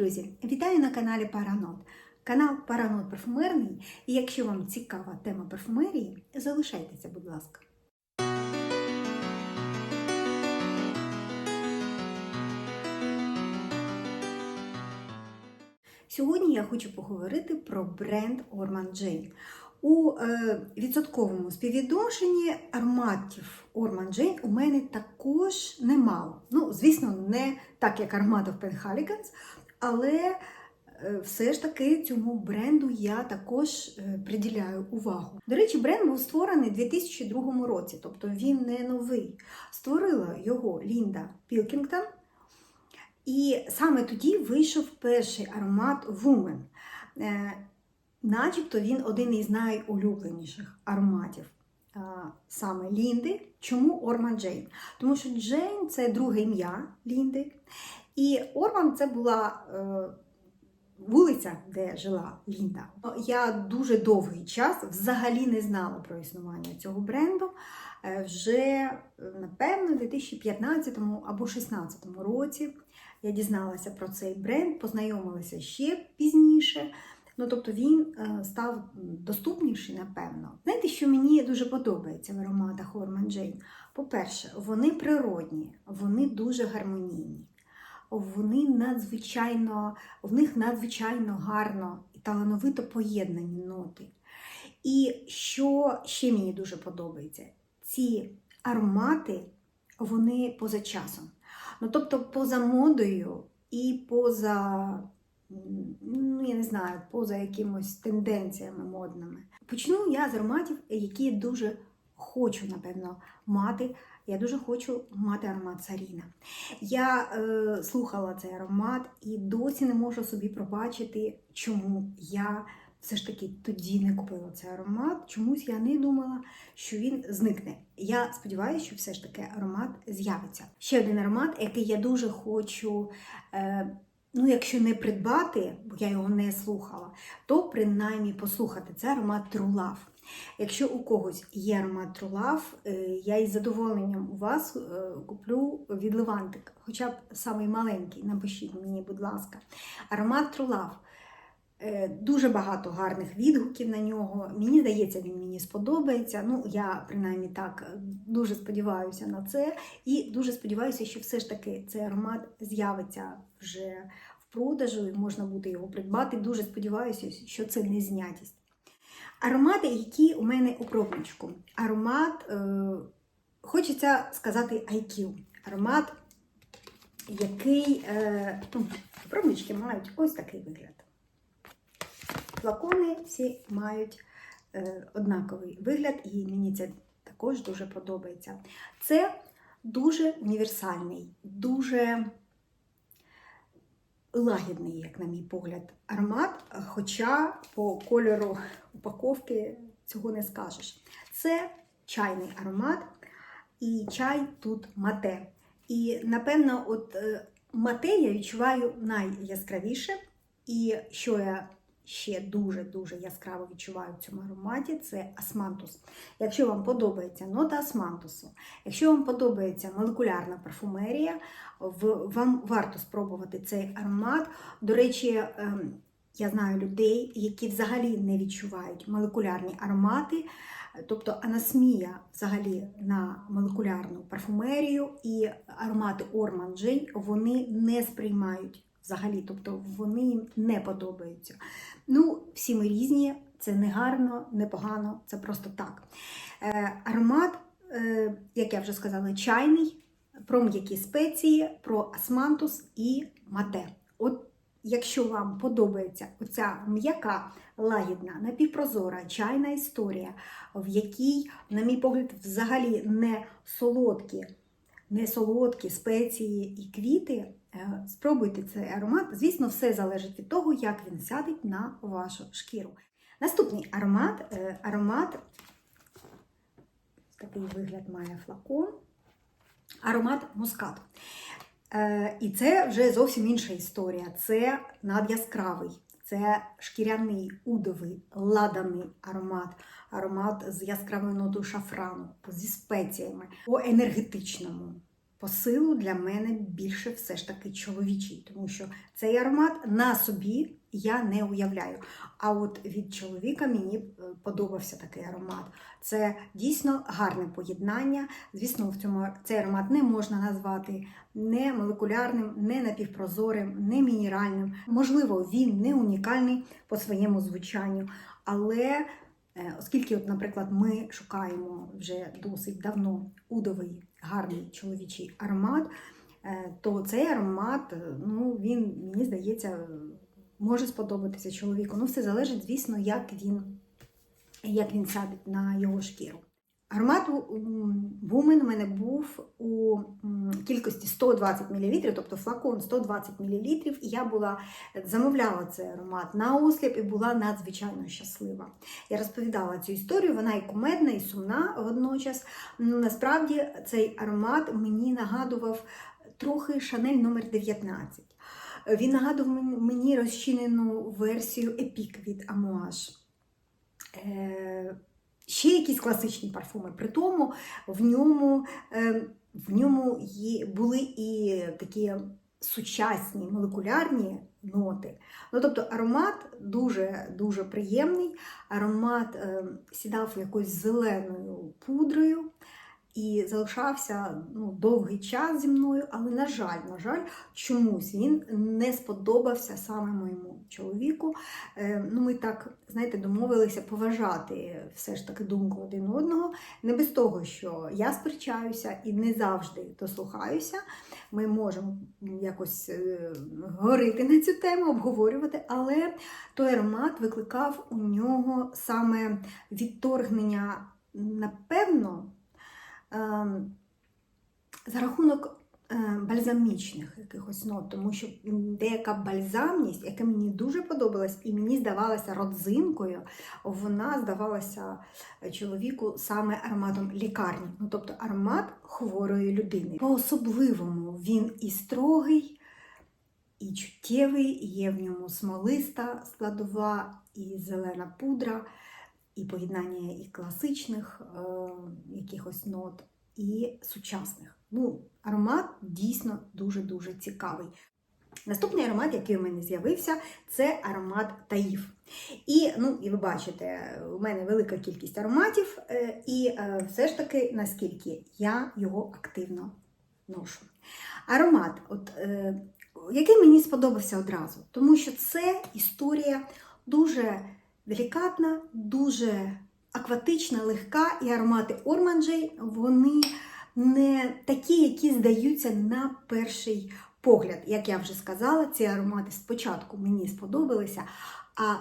друзі! Вітаю на каналі Паранот. Канал Паранот парфумерний. І якщо вам цікава тема парфумерії, залишайтеся, будь ласка. Сьогодні я хочу поговорити про бренд Orman Jane. У е, відсотковому співвідношенні ароматів Orman Jane у мене також немало. Ну, звісно, не так, як ароматів Penhaligans, але е, все ж таки цьому бренду я також е, приділяю увагу. До речі, бренд був створений у 2002 році, тобто він не новий. Створила його Лінда Пілкінгтон. І саме тоді вийшов перший аромат Woman. Е, Начебто він один із найулюбленіших ароматів саме Лінди. Чому Орман Джейн? Тому що Джейн це друге ім'я Лінди. І Орман це була е, вулиця, де жила Лінда. Я дуже довгий час взагалі не знала про існування цього бренду. Е, вже, напевно, у 2015 або 2016 році я дізналася про цей бренд, познайомилася ще пізніше. Ну, тобто він е, став доступніший, напевно. Знаєте, що мені дуже подобається в ароматах Orman Jane? По-перше, вони природні, вони дуже гармонійні, вони надзвичайно, в них надзвичайно гарно і талановито поєднані ноти. І що ще мені дуже подобається, ці аромати, вони поза часом. Ну, тобто, поза модою і поза ну, я не знаю, поза якимось тенденціями модними. Почну я з ароматів, які дуже хочу, напевно, мати. Я дуже хочу мати аромат Саріна. Я е, слухала цей аромат і досі не можу собі пробачити, чому я все ж таки тоді не купила цей аромат. Чомусь я не думала, що він зникне. Я сподіваюся, що все ж таки аромат з'явиться. Ще один аромат, який я дуже хочу. Е, Ну, якщо не придбати, бо я його не слухала, то принаймні послухати це аромат True Love. Якщо у когось є аромат Love, е, я із задоволенням у вас е, куплю від Левантик, хоча б самий маленький, напишіть мені, будь ласка. Аромат Love. Е, дуже багато гарних відгуків на нього. Мені здається, він мені сподобається. Ну, я принаймні так дуже сподіваюся на це. І дуже сподіваюся, що все ж таки цей аромат з'явиться вже в продажу і можна буде його придбати. Дуже сподіваюся, що це не знятість. Аромати, які у мене у пробничку. Аромат, е, хочеться сказати IQ. Аромат, який е, ну, пробнички мають ось такий вигляд. Флакони всі мають е, однаковий вигляд, і мені це також дуже подобається. Це дуже універсальний, дуже лагідний, як на мій погляд, аромат, хоча по кольору упаковки цього не скажеш. Це чайний аромат, і чай тут мате. І, напевно, от е, мате я відчуваю найяскравіше. І що я ще дуже-дуже яскраво відчуваю в цьому ароматі, це асмантус. Якщо вам подобається нота асмантусу, якщо вам подобається молекулярна парфумерія, вам варто спробувати цей аромат. До речі, ем, я знаю людей, які взагалі не відчувають молекулярні аромати. Тобто анасмія взагалі на молекулярну парфумерію і аромати J вони не сприймають взагалі, тобто вони їм не подобаються. Ну, всі ми різні, це не гарно, не погано, це просто так. Е, Аромат, е, як я вже сказала, чайний, про м'які спеції, про асмантус і мате. От Якщо вам подобається оця м'яка, лагідна, напівпрозора чайна історія, в якій, на мій погляд, взагалі не солодкі, не солодкі спеції і квіти, спробуйте цей аромат. Звісно, все залежить від того, як він сядеть на вашу шкіру. Наступний аромат е, аромат, такий вигляд має флакон, аромат мускат. Е, і це вже зовсім інша історія. Це надяскравий, це шкіряний, удовий, ладаний аромат, аромат з яскравою нотою шафрану, зі спеціями, по енергетичному. Посилу для мене більше все ж таки чоловічий, тому що цей аромат на собі я не уявляю. А от від чоловіка мені е, подобався такий аромат. Це дійсно гарне поєднання. Звісно, в цьому цей аромат не можна назвати не молекулярним, не напівпрозорим, не мінеральним. Можливо, він не унікальний по своєму звучанню, але оскільки, от, наприклад, ми шукаємо вже досить давно удовий гарний чоловічий аромат, е, то цей аромат, е, ну, він, мені здається, е, може сподобатися чоловіку. Ну, все залежить, звісно, як він, як він садить на його шкіру. Аромат Woman у мене був у кількості 120 мл, тобто флакон 120 мл, і я була замовляла цей аромат на осліп і була надзвичайно щаслива. Я розповідала цю історію, вона і кумедна, і сумна водночас. Ну, Насправді цей аромат мені нагадував трохи Шанель номер 19. Він нагадував мені- розчинену версію Epic від Amouage. Ще якісь класичні парфуми. При тому в ньому, е, в ньому були і такі сучасні молекулярні ноти. Ну, тобто аромат дуже дуже приємний. Аромат е, сідав якоюсь зеленою пудрою і залишався ну, довгий час зі мною, але, на жаль, на жаль, чомусь він не сподобався саме моєму чоловіку. Е, ну, ми так, знаєте, домовилися поважати все ж таки думку один одного. Не без того, що я сперечаюся і не завжди дослухаюся. Ми можемо якось е, говорити на цю тему, обговорювати, але той аромат викликав у нього саме відторгнення, напевно, за рахунок е, бальзамічних якихось нот, тому що деяка бальзамність, яка мені дуже подобалась, і мені здавалася родзинкою, вона здавалася чоловіку саме ароматом лікарні, ну тобто аромат хворої людини. По-особливому він і строгий, і чуттєвий, і є в ньому смолиста складова, і зелена пудра, і поєднання і класичних е, якихось нот, і сучасних. Ну, аромат дійсно дуже-дуже цікавий. Наступний аромат, який у мене з'явився, це аромат Таїв. І, ну, і ви бачите, у мене велика кількість ароматів, е, і е, все ж таки, наскільки я його активно ношу. Аромат, от, е, який мені сподобався одразу, тому що це історія дуже делікатна, дуже акватична, легка, і аромати Орманджей, вони не такі, які здаються на перший погляд. Як я вже сказала, ці аромати спочатку мені сподобалися, а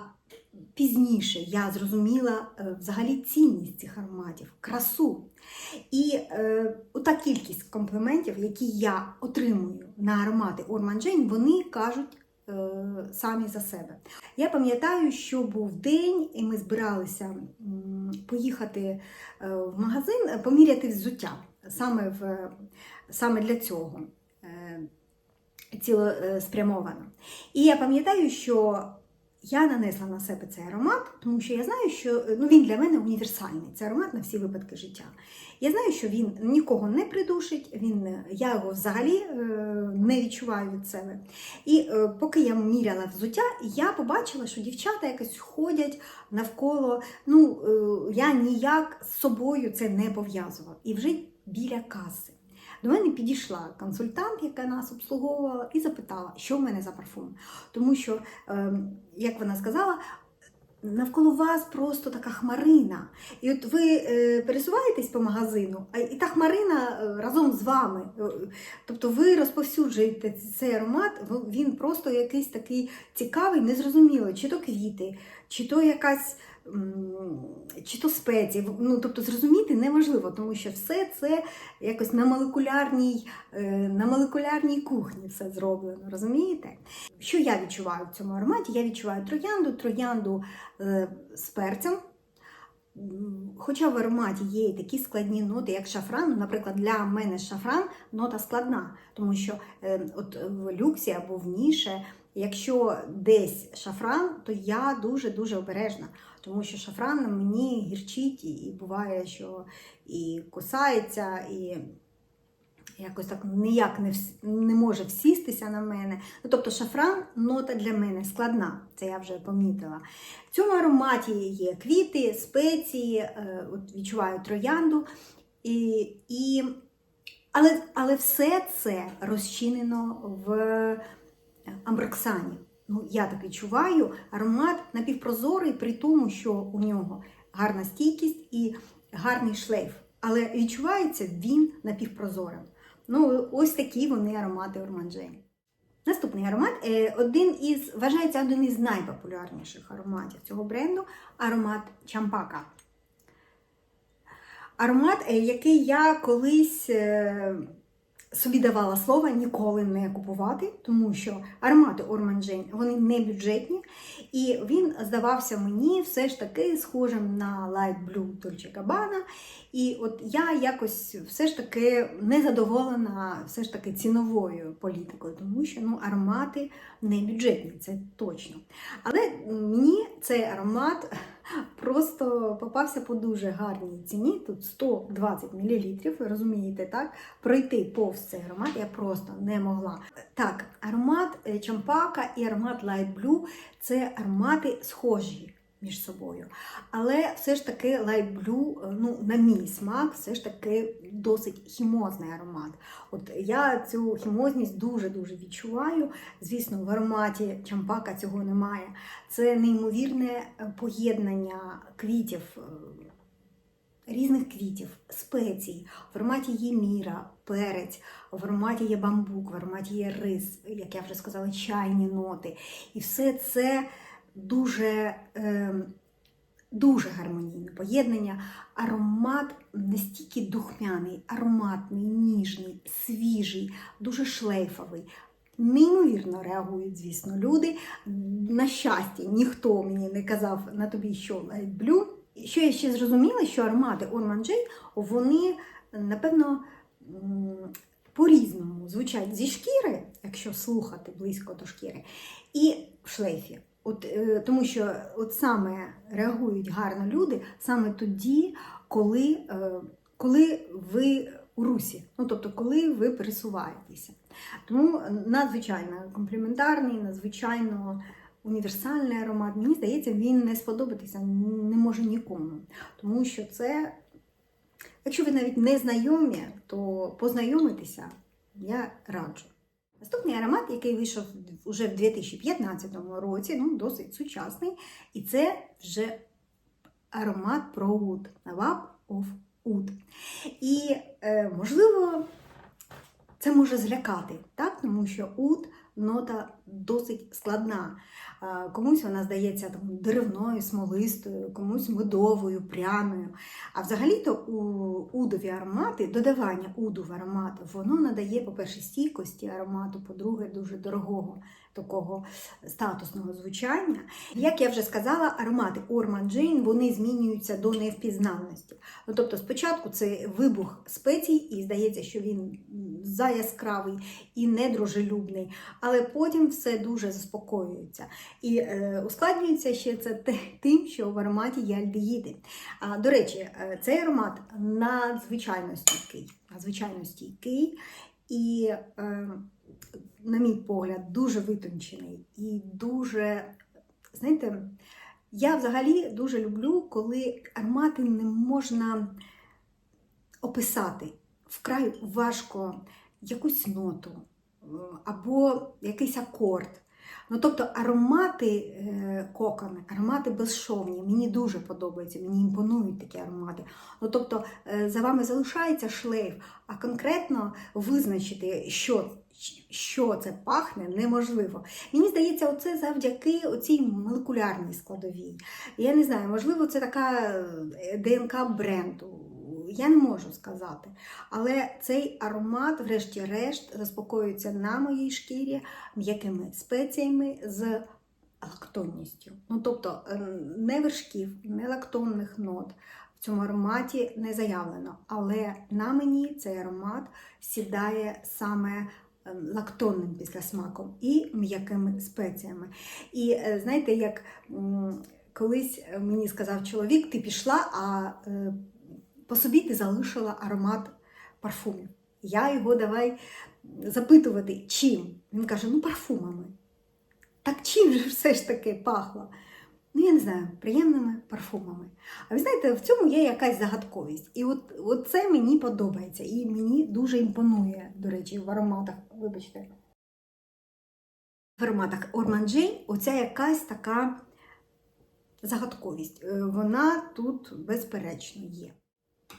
пізніше я зрозуміла е, взагалі цінність цих ароматів, красу. І е, ота кількість компліментів, які я отримую на аромати Jane, вони кажуть самі за себе. Я пам'ятаю, що був день, і ми збиралися поїхати е, в магазин, е, поміряти взуття саме, в, саме для цього. цілоспрямовано. І я пам'ятаю, що я нанесла на себе цей аромат, тому що я знаю, що ну, він для мене універсальний. Це аромат на всі випадки життя. Я знаю, що він нікого не придушить, він, я його взагалі е, не відчуваю від себе. І е, поки я міряла взуття, я побачила, що дівчата якось ходять навколо. Ну, е, я ніяк з собою це не пов'язувала. І вже біля каси. До мене підійшла консультант, яка нас обслуговувала, і запитала, що в мене за парфум. Тому що, е, як вона сказала, навколо вас просто така хмарина. І от ви е, пересуваєтесь по магазину, а і та хмарина е, разом з вами. Е, Тобто ви розповсюджуєте цей аромат, він просто якийсь такий цікавий, незрозуміло, чи то квіти, чи то якась. Чи то спеції, ну тобто зрозуміти неможливо, тому що все це якось на молекулярній, е, на молекулярній кухні все зроблено, розумієте? Що я відчуваю в цьому ароматі? Я відчуваю троянду, троянду е, з перцем. Хоча в ароматі є і такі складні ноти, як шафран, наприклад, для мене шафран нота складна, тому що е, от в люксі або в ніше, якщо десь шафран, то я дуже-дуже обережна, тому що шафран мені гірчить, і буває, що і кусається, і якось так ніяк не, не може всістися на мене. Ну, тобто шафран нота для мене складна, це я вже помітила. В цьому ароматі є квіти, спеції, е, от відчуваю троянду. І, і, але, але все це розчинено в амброксані. Ну, я так відчуваю, аромат напівпрозорий, при тому, що у нього гарна стійкість і гарний шлейф. Але відчувається він напівпрозорим. Ну, ось такі вони аромати Орманджейн. Наступний аромат е, один із, вважається один із найпопулярніших ароматів цього бренду аромат Чампака. Аромат, е, який я колись е, собі давала слово ніколи не купувати, тому що аромати Jane, вони не бюджетні, і він здавався мені все ж таки схожим на Light Blue Dolce Gabbana. І от я якось все ж таки не задоволена все ж таки ціновою політикою, тому що ну, аромати не бюджетні, це точно. Але мені цей аромат просто попався по дуже гарній ціні. Тут 120 мл, ви розумієте, так? Пройти повз цей аромат я просто не могла. Так, аромат е, Чампака і аромат Light Blue це аромати схожі між собою. Але все ж таки Light Blue, е, ну, на мій смак, все ж таки досить хімозний аромат. От я цю хімозність дуже-дуже відчуваю. Звісно, в ароматі Чампака цього немає. Це неймовірне поєднання квітів, е, різних квітів, спецій. В ароматі є міра, перець, в ароматі є бамбук, в ароматі є рис, як я вже сказала, чайні ноти. І все це дуже, е, дуже гармонійне поєднання. Аромат настільки духмяний, ароматний, ніжний, свіжий, дуже шлейфовий. Неймовірно реагують, звісно, люди. На щастя, ніхто мені не казав на тобі, що Blue. Що я ще зрозуміла, що аромати J, вони, напевно, по-різному звучать зі шкіри, якщо слухати близько до шкіри, і в шлейфі. От, е, тому що от саме реагують гарно люди саме тоді, коли, е, коли ви у русі, ну тобто, коли ви пересуваєтеся. Тому надзвичайно компліментарний, надзвичайно універсальний аромат. Мені здається, він не сподобатися не може нікому. Тому що це, якщо ви навіть не знайомі, то познайомитися я раджу. Наступний аромат, який вийшов уже в 2015 році, ну, досить сучасний, і це вже аромат про Wood, Love of Wood. І, е, можливо, це може злякати, так? тому що уд нота досить складна. Комусь вона здається там, деревною, смолистою, комусь медовою, пряною. А взагалі-то у удові аромати, додавання уду в аромат, воно надає, по-перше, стійкості аромату, по-друге, дуже дорогого такого статусного звучання. Як я вже сказала, аромати Orman Jane вони змінюються до невпізнанності. Ну, тобто, спочатку це вибух спецій, і здається, що він заяскравий і недружелюбний, але потім все дуже заспокоюється. І е, ускладнюється ще це тим, що в ароматі є альдегіди. А, до речі, е, цей аромат надзвичайно стійкий, надзвичайно стійкий і, е, на мій погляд, дуже витончений і дуже, знаєте, я взагалі дуже люблю, коли аромати не можна описати. Вкрай важко якусь ноту або якийсь акорд. Ну, тобто аромати е, коками, аромати безшовні, мені дуже подобаються, мені імпонують такі аромати. Ну, тобто е, за вами залишається шлейф, а конкретно визначити, що, що це пахне, неможливо. Мені здається, оце завдяки оцій молекулярній складовій. Я не знаю, можливо, це така е, ДНК бренду. Я не можу сказати. Але цей аромат, врешті-решт, заспокоюється на моїй шкірі м'якими спеціями з лактонністю. Ну, тобто е, не вершків, не лактонних нот в цьому ароматі не заявлено. Але на мені цей аромат сідає саме лактонним післясмаком і м'якими спеціями. І е, знаєте, як колись мені сказав чоловік, ти пішла, а е, по собі ти залишила аромат парфумів. Я його давай запитувати, чим. Він каже, ну парфумами. Так чим же все ж таки пахло? Ну, я не знаю, приємними парфумами. А ви знаєте, в цьому є якась загадковість. І от, от це мені подобається. І мені дуже імпонує, до речі, в ароматах. Вибачте. В ароматах Jane оця якась така загадковість. Е, Вона тут безперечно є.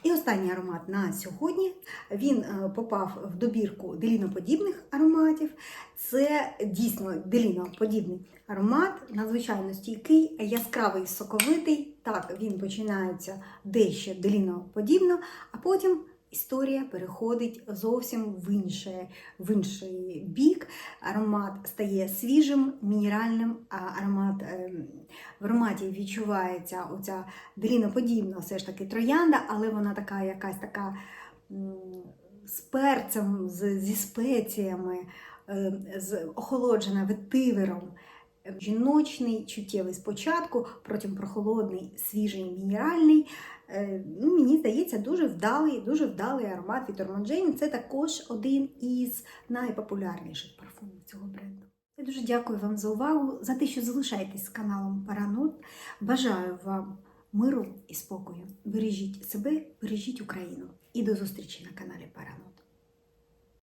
І останній аромат на сьогодні. Він е, попав в добірку деліноподібних ароматів. Це дійсно деліноподібний аромат, надзвичайно стійкий, яскравий, соковитий. Так, він починається дещо деліноподібно, а потім історія переходить зовсім в інший, в інший бік. Аромат стає свіжим, мінеральним, а аромат, ем, в ароматі відчувається оця деліноподібна все ж таки троянда, але вона така якась така з перцем, зі спеціями, е, з охолоджена ветивером. Жіночний, чуттєвий спочатку, потім прохолодний, свіжий, мінеральний. Е, Ну, мені здається, дуже вдалий, дуже вдалий аромат від Ormond. Це також один із найпопулярніших парфумів цього бренду. Я дуже дякую вам за увагу, за те, що залишаєтесь з каналом Паранот. Бажаю вам миру і спокою. Бережіть себе, бережіть Україну. І до зустрічі на каналі Паранот.